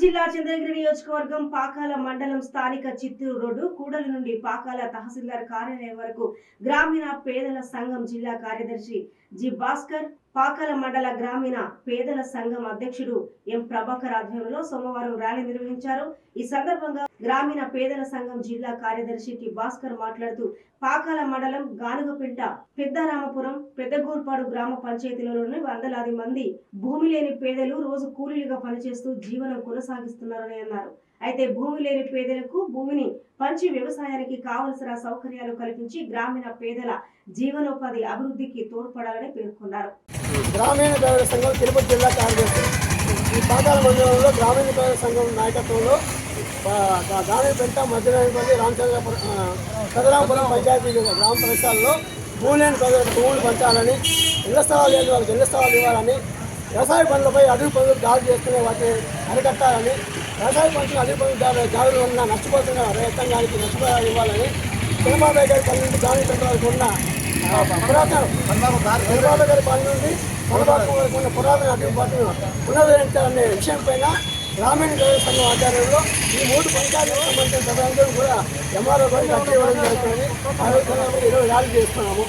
జిల్లా చంద్రగిరి నియోజకవర్గం పాకాల మండలం స్థానిక చిత్తూరు రోడ్డు కూడలి నుండి పాకాల తహసీల్దార్ కార్యాలయం వరకు గ్రామీణ పేదల సంఘం జిల్లా కార్యదర్శి జి భాస్కర్ పాకాల మండల గ్రామీణ పేదల సంఘం అధ్యక్షుడు ఎం ప్రభాకర్ ఆధ్వర్యంలో సోమవారం ర్యాలీ నిర్వహించారు. ఈ సందర్భంగా గ్రామీణ పేదల సంఘం జిల్లా కార్యదర్శి టి భాస్కర్ మాట్లాడుతూ పాకాల మండలం గానుగపేట పెద్దరామపురం పెద్దగూర్పాడు గ్రామ పంచాయతీలలోని వందలాది మంది భూమి లేని పేదలు రోజు కూలీలుగా పనిచేస్తూ జీవనం కొనసాగిస్తున్నారని అన్నారు. అయితే భూమి లేని పేదలకు భూమిని పంచి వ్యవసాయానికి కావలసిన సౌకర్యాలు కల్పించి గ్రామీణ పేదల జీవనోపాధి అభివృద్ధికి తోడ్పడాలని పేర్కొన్నారు. గ్రామీణ పేదల సంఘం తిరుపతి జిల్లా కార్యదర్శి ఈ పాకాల మండలంలో గ్రామీణ పేదల సంఘం నాయకత్వంలో దానిపెంట మధ్యపల్లి రామచంద్రపురం ఆ, పంచాయతీ గ్రామ ప్రదేశాల్లో భూమిని పేదలకు భూములు పంచాలని ఇళ్ళ స్థలాలు లేని వాళ్ళకి ఇళ్ళ స్థలాలు ఇవ్వాలని వ్యవసాయ పనులపై అడవి పనులు దాడి చేస్తున్న వాటిని అరికట్టాలని వ్యవసాయ పనులు అడవి పనులు దాడి దాడులు ఉన్న నష్టపోతున్న రైతాంగానికి నష్టపరిహారం ఇవ్వాలని చంద్రబాబు గారి పని దాని పెట్టాలకు ఉన్న పురాతన చంద్రబాబు గారి పని నుండి పొరపాటు వరకు ఉన్న పురాతన అడ్డుబాటును పునరుద్ధరించాలనే విషయం పైన గ్రామీణ ప్రజల సంఘం ఆధ్వర్యంలో ఈ మూడు పంచాయతీలకు సంబంధించిన సభ్యులందరూ కూడా ఎంఆర్ఓ గారికి అట్టి ఇవ్వడం జరుగుతుంది ఆ రోజు ఈరోజు ర్యాలీ చేస్తున్నాము